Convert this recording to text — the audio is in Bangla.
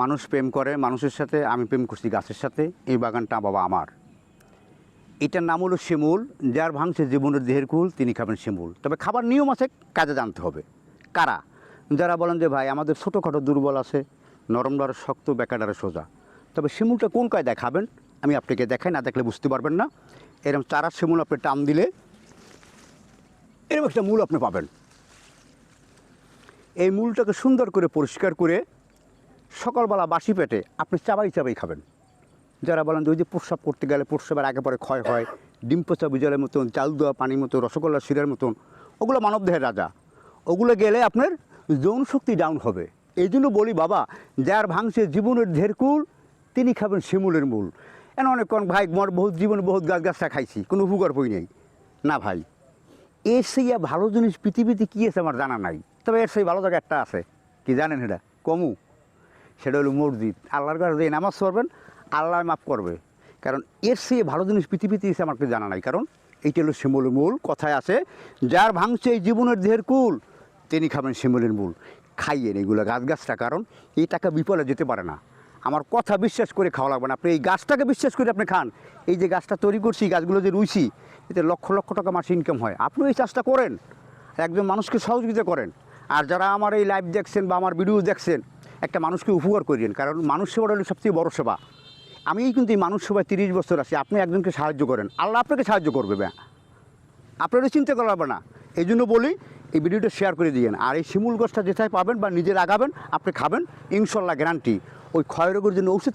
মানুষ প্রেম করে, মানুষের সাথে আমি প্রেম করছি গাছের সাথে, এই বাগানটা বাবা আমার। এটার নাম হলো শিমুল, যার ভাঙছে জীবনের দেহের কুল, তিনি খাবেন শিমুল। তবে খাবার নিয়ম আছে, কাজে জানতে হবে। কারা? যারা বলেন যে, ভাই, আমাদের ছোটোখাটো দুর্বল আছে, নরম ডারে শক্ত বেকাডারে সোজা। তবে শিমুলটা কোন কায় দেখাবেন? আমি আপনাকে দেখাই, না দেখলে বুঝতে পারবেন না। এরকম চারা শিমুল আপনি টান দিলে এরকম একটা মূল আপনি পাবেন। এই মূলটাকে সুন্দর করে পরিষ্কার করে সকালবেলা বাসি পেটে আপনি চাবাই চাবাই খাবেন। যারা বলেন ওই যে প্রস্রাব করতে গেলে প্রস্রাবের আগে পরে ক্ষয় হয়, ডিম পচা বিজলের মতন, চাল দেওয়া পানির মতো রসগোল্লা শিরের মতন, ওগুলো মানবদেহের রাজা। ওগুলো গেলে আপনার যৌন শক্তি ডাউন হবে। এই জন্য বলি, বাবা, যার ভাঙছে জীবনের ধেরকুল তিনি খাবেন শিমুলের মূল। এন অনেক কোন, ভাই, মোর বহুত জীবনে বহুত গাছ গাছটা খাইছি, কোনো উপকার বই নেই। না, ভাই। এর সেই ভালো জিনিস পৃথিবীতে কী আছে আমার জানা নাই। তবে এর সেই ভালো জায়গা একটা আছে। কি জানেন এটা কমু। সেটা হলো মসজিদ। আল্লাহর কাছে যে নামাজ পড়বেন, আল্লাহ মাফ করবে। কারণ এর চেয়ে ভালো জিনিস পৃথিবীতে এসে আমাকে জানা নাই। কারণ এইটা হলো শিমুলের মূল। কথায় আছে, যার ভাঙছে এই জীবনের দেহের কুল, তিনি খাবেন শিমুলের মূল। খাইয়েন এগুলো গাছ গাছটা কারণ এই টাকা বিপলে যেতে পারে না। আমার কথা বিশ্বাস করে খাওয়া লাগবে না। আপনি এই গাছটাকে বিশ্বাস করে আপনি খান। এই যে গাছটা তৈরি করছি গাছগুলো যে রুইছি, এতে লক্ষ লক্ষ টাকা মাসে ইনকাম হয়। আপনি এই চাষটা করেন। একজন মানুষকে সহযোগিতা করেন। আর যারা আমার এই লাইভ দেখছেন বা আমার ভিডিও দেখছেন একটা মানুষকে উপকার করিয়েন কারণ মানুষ সেবাটা হলো সবচেয়ে বড় সেবা। আমি কিন্তু এই মানুষ সেবায় তিরিশ বছর আছি। আপনি একজনকে সাহায্য করেন। আল্লাহ আপনাকে সাহায্য করবে ব্যা আপনারা চিন্তা করা হবে না। এই জন্য বলি, এই ভিডিওটা শেয়ার করে দিয়েন আর এই শিমুল গাছটা যেথায় পাবেন বা নিজে লাগাবেন, আপনি খাবেন, ইনশাল্লাহ গ্যারান্টি ওই ক্ষয় রোগের জন্য ঔষধ